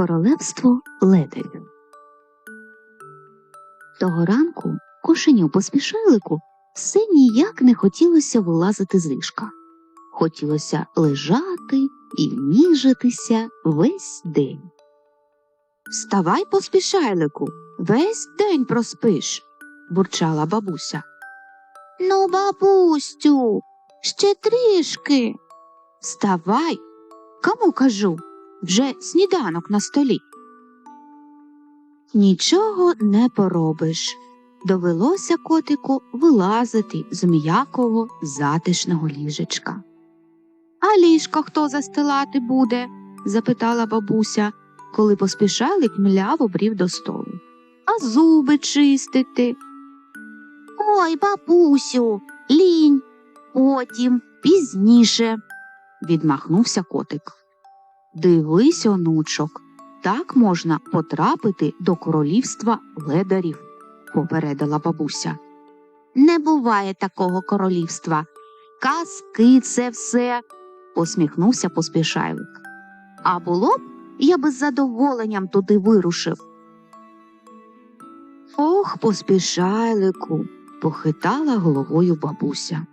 Королевство ледарів. Того ранку кошеню поспішайлику все ніяк не хотілося вилазити з ліжка. Хотілося лежати і ніжитися весь день. Вставай, поспішайлику, весь день проспиш, бурчала бабуся. Ну, бабусю, ще трішки. Вставай, кому кажу, вже сніданок на столі. Нічого не поробиш. Довелося котику вилазити з м'якого затишного ліжечка. А ліжко хто застилати буде? запитала бабуся, коли поспішайлик мляво брів до столу. А зуби чистити. Ой, бабусю, лінь, потім, пізніше, відмахнувся котик. Дивись, онучок, так можна потрапити до королівства ледарів, попередила бабуся. Не буває такого королівства. Казки це все, посміхнувся поспішайлик. А було б, я би з задоволенням туди вирушив. Ох, поспішайлику, похитала головою бабуся.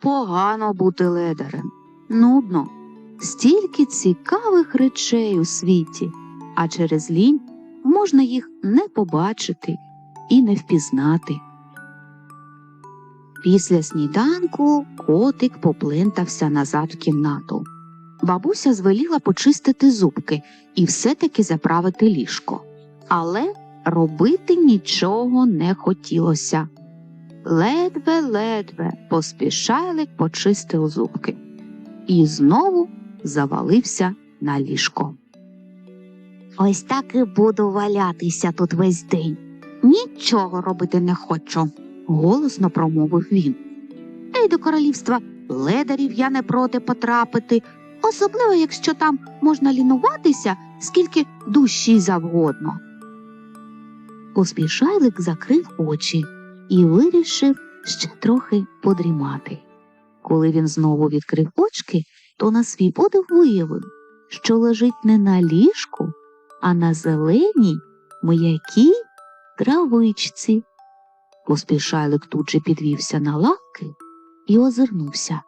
Погано бути ледарем. Нудно. Стільки цікавих речей у світі, а через лінь можна їх не побачити і не впізнати. Після сніданку котик поплентався назад в кімнату. Бабуся звеліла почистити зубки і все-таки заправити ліжко. Але робити нічого не хотілося. Ледве-ледве поспішайлик почистив зубки і знову завалився на ліжко. Ось так і буду валятися тут весь день. Нічого робити не хочу, голосно промовив він. Та й до королівства ледарів я не проти потрапити, особливо якщо там можна лінуватися, скільки душі завгодно. Поспішайлик закрив очі і вирішив ще трохи подрімати. Коли він знову відкрив очки, то на свій подив виявив, що лежить не на ліжку, а на зеленій, м'якій травичці. Поспішайлик тут же підвівся на лавки і озирнувся.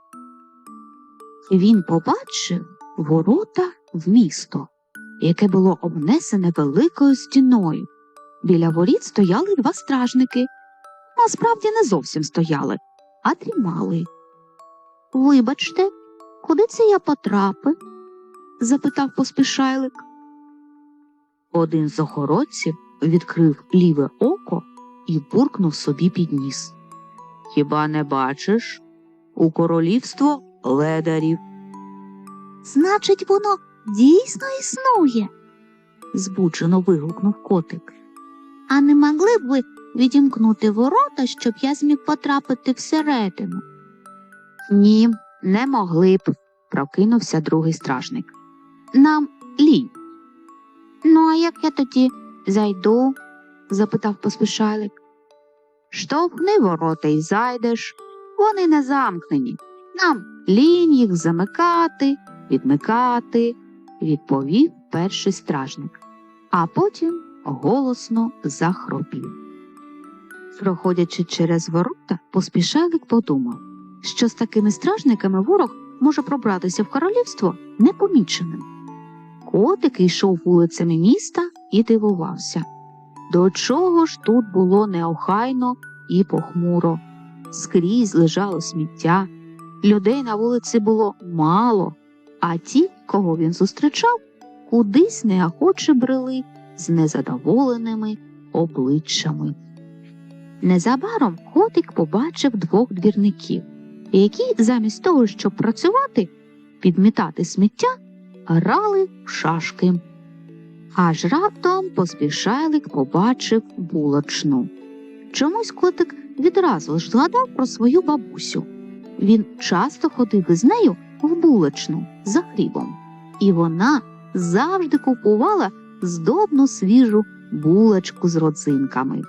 Він побачив ворота в місто, яке було обнесене великою стіною. Біля воріт стояли два стражники. Насправді не зовсім стояли, а дрімали. Вибачте, куди це я потрапив? запитав поспішайлик. Один з охоронців відкрив ліве око і буркнув собі під ніс. Хіба не бачиш? У королівство ледарів. Значить, воно дійсно існує, збуджено вигукнув котик. А не могли б ви відімкнути ворота, щоб я зміг потрапити всередину? Ні, не могли б, прокинувся другий стражник. Нам лінь. Ну, а як я тоді зайду? запитав поспішайлик. Штовхни ворота і зайдеш. Вони не замкнені. Нам лінь їх замикати, відмикати, відповів перший стражник, а потім голосно захропів. Проходячи через ворота, поспішайлик подумав, що з такими стражниками ворог може пробратися в королівство непоміченим. Котик йшов вулицями міста і дивувався. До чого ж тут було неохайно і похмуро. Скрізь лежало сміття, людей на вулиці було мало, а ті, кого він зустрічав, кудись неохоче брели з незадоволеними обличчями. Незабаром котик побачив двох двірників, які замість того, щоб працювати, підмітати сміття, грали в шашки. Аж раптом поспішайлик побачив булочну. Чомусь котик відразу ж згадав про свою бабусю. Він часто ходив із нею в булочну за хлібом, і вона завжди купувала здобну свіжу булочку з родзинками.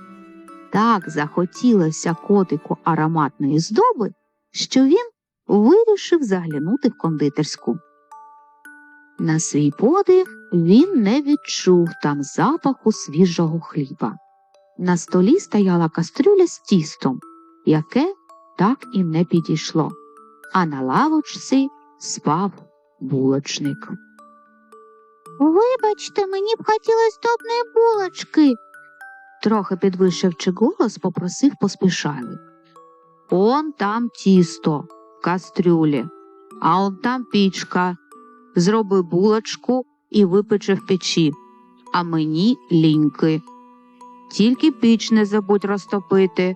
Так захотілося котику ароматної здоби, що він вирішив заглянути в кондитерську. На свій подив він не відчув там запаху свіжого хліба. На столі стояла кастрюля з тістом, яке так і не підійшло, а на лавочці спав булочник. Вибачте, мені б хотілося топної булочки, трохи підвищивши голос, попросив поспішайлик. Он там тісто в кастрюлі, а он там пічка. Зроби булочку і випечи в печі, а мені ліньки. Тільки піч не забудь розтопити,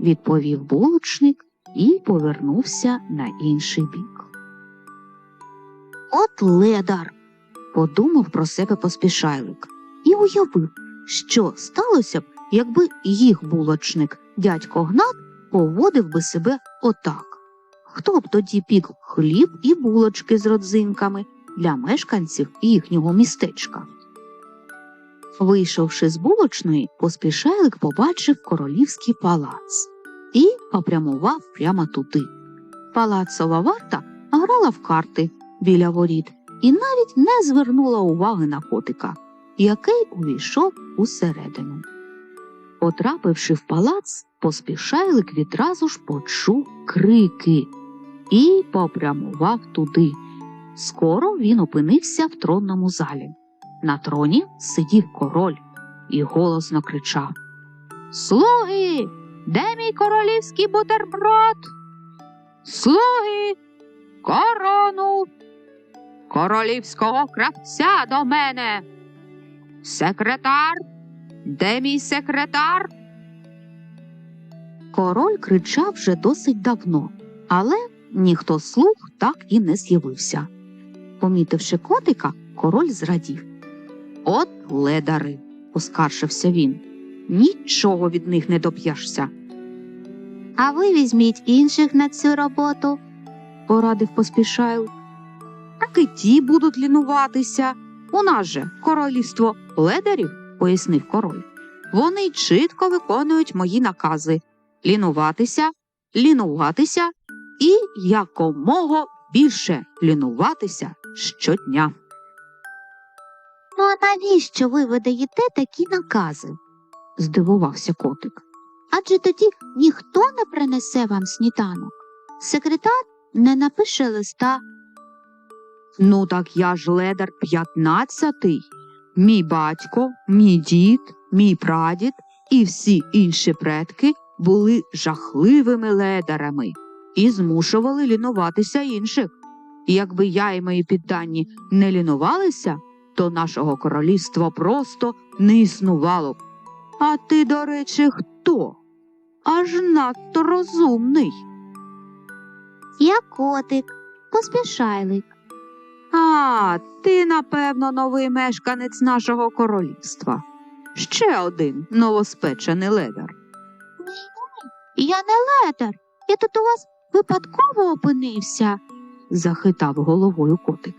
відповів булочник і повернувся на інший бік. От ледар, подумав про себе поспішайлик і уявив, що сталося б, якби їх булочник, дядько Гнат, поводив би себе отак. Хто б тоді пік хліб і булочки з родзинками для мешканців їхнього містечка? Вийшовши з булочної, поспішайлик побачив королівський палац і попрямував прямо туди. Палацова варта грала в карти біля воріт і навіть не звернула уваги на котика, який увійшов усередину. Потрапивши в палац, поспішайлик відразу ж почув крики і попрямував туди. Скоро він опинився в тронному залі. На троні сидів король і голосно кричав Слуги, де мій королівський бутерброд? Слуги, корону, королівського кравця до мене. Секретар, де мій секретар? Король кричав вже досить давно, але ніхто слуг так і не з'явився. Помітивши котика, король зрадів. От ледари, оскаржився він. Нічого від них не доп'єшся. А ви візьміть інших на цю роботу, порадив поспішайл. Так і ті будуть лінуватися. У нас же королівство ледарів, пояснив король. Вони чітко виконують мої накази лінуватися, лінуватися і якомога більше лінуватися щодня. Ну, а навіщо ви видаєте такі накази? здивувався котик. Адже тоді ніхто не принесе вам сніданок. Секретар не напише листа. Ну, так я ж ледар п'ятнадцятий. Мій батько, мій дід, мій прадід і всі інші предки були жахливими ледарами і змушували лінуватися інших. Якби я і мої піддані не лінувалися, то нашого королівства просто не існувало б. А ти, до речі, хто? Аж надто розумний. Я котик, поспішайлик. А, ти, напевно, новий мешканець нашого королівства. Ще один новоспечений ледар. Я не ледар. Я тут у вас випадково опинився, захитав головою котик.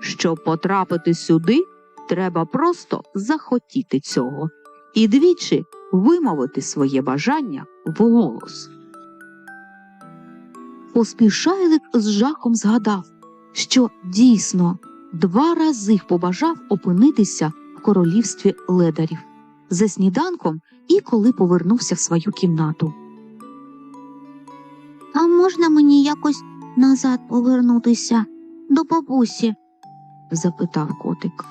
Щоб потрапити сюди, треба просто захотіти цього і двічі вимовити своє бажання вголос. Поспішайлик з жахом згадав, що дійсно два рази побажав опинитися в королівстві ледарів за сніданком і коли повернувся в свою кімнату. Можна мені якось назад повернутися до бабусі? запитав котик.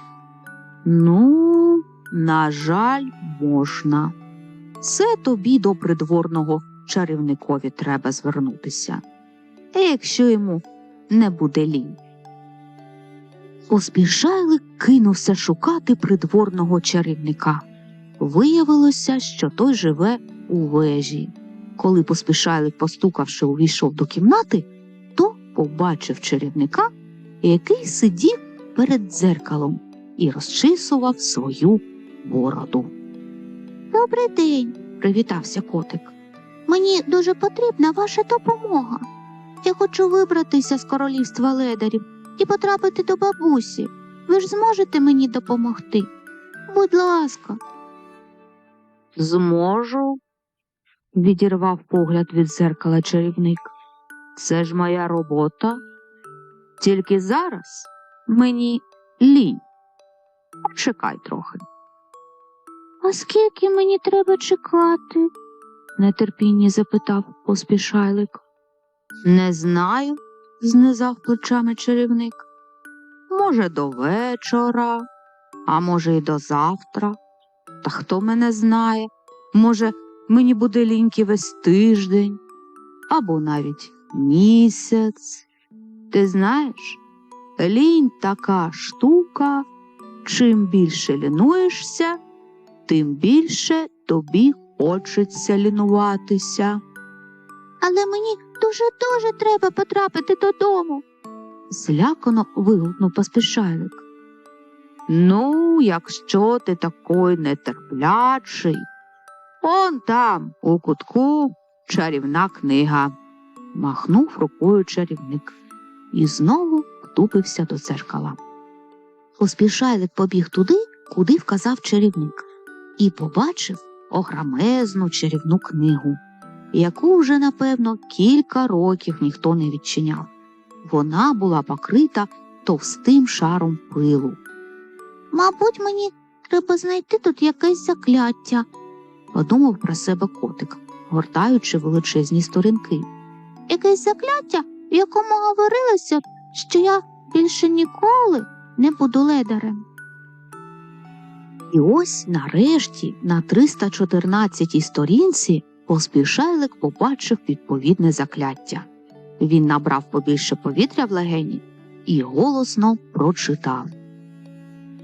Ну, на жаль, можна. Це тобі до придворного чарівникові треба звернутися. Якщо йому не буде лінь. Поспішайлик кинувся шукати придворного чарівника. Виявилося, що той живе у вежі. Коли поспішайлик, постукавши, увійшов до кімнати, то побачив чарівника, який сидів перед дзеркалом і розчисував свою бороду. Добрий день, привітався котик. Мені дуже потрібна ваша допомога. Я хочу вибратися з королівства ледарів і потрапити до бабусі. Ви ж зможете мені допомогти? Будь ласка. Зможу, відірвав погляд від зеркала чарівник. Це ж моя робота. Тільки зараз мені лінь. Чекай трохи. А скільки мені треба чекати? нетерпінні запитав поспішайлик. Не знаю, знизав плечами чарівник. Може, до вечора, а може, й до завтра. Та хто мене знає? Може, мені буде ліньки весь тиждень або навіть місяць. Ти знаєш, лінь така штука, чим більше лінуєшся, тим більше тобі хочеться лінуватися. Але мені дуже-дуже треба потрапити додому, злякано вигукнув поспішайлик. Ну, якщо ти такий нетерплячий, он там, у кутку, чарівна книга, махнув рукою чарівник і знову втупився до дзеркала. Поспішайлик побіг туди, куди вказав чарівник, і побачив ограмезну чарівну книгу, яку вже, напевно, кілька років ніхто не відчиняв. Вона була покрита товстим шаром пилу. Мабуть, мені треба знайти тут якесь закляття, подумав про себе котик, гортаючи величезні сторінки. Якесь закляття, в якому говорилося, що я більше ніколи не буду ледарем. І ось нарешті на 314 сторінці поспішайлик побачив відповідне закляття. Він набрав побільше повітря в легені і голосно прочитав.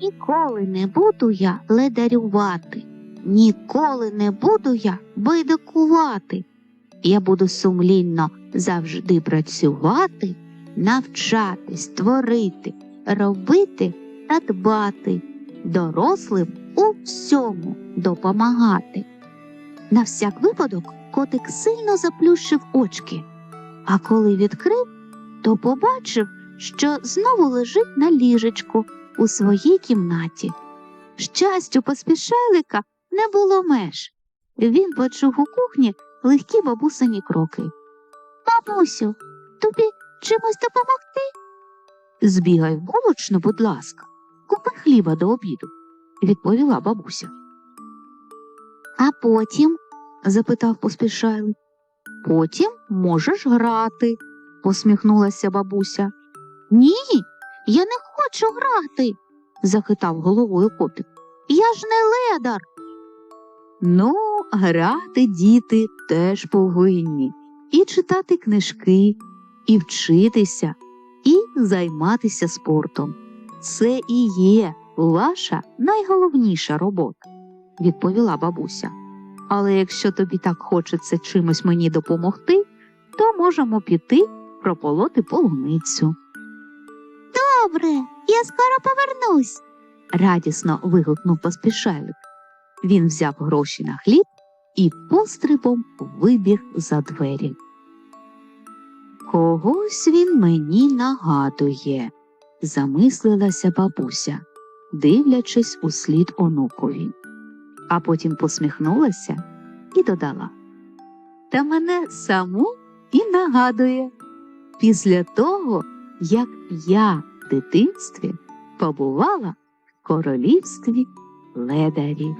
Ніколи не буду я ледарювати, ніколи не буду я байдикувати. Я буду сумлінно завжди працювати, навчатись, творити, робити та дбати, дорослим у всьому допомагати. На всяк випадок котик сильно заплющив очки, а коли відкрив, то побачив, що знову лежить на ліжечку у своїй кімнаті. Щастю поспішайлика не було меж. Він почув у кухні легкі бабусині кроки. Бабусю, тобі чимось допомогти? Збігай в булочну, будь ласка, купи хліба до обіду, відповіла бабуся. А потім? запитав поспішайлик. Потім можеш грати, посміхнулася бабуся. Ні, я не хочу грати, захитав головою котик. Я ж не ледар. Ну, грати діти теж повинні і читати книжки, і вчитися, і займатися спортом. Це і є ваша найголовніша робота, відповіла бабуся. Але якщо тобі так хочеться чимось мені допомогти, то можемо піти прополоти полуницю. Добре, я скоро повернусь, радісно вигукнув поспішайлик. Він взяв гроші на хліб і пострибом вибіг за двері. Когось він мені нагадує, замислилася бабуся, дивлячись у слід онукові, а потім посміхнулася і додала Та мене саму і нагадує після того, як я в дитинстві побувала в королівстві ледарів.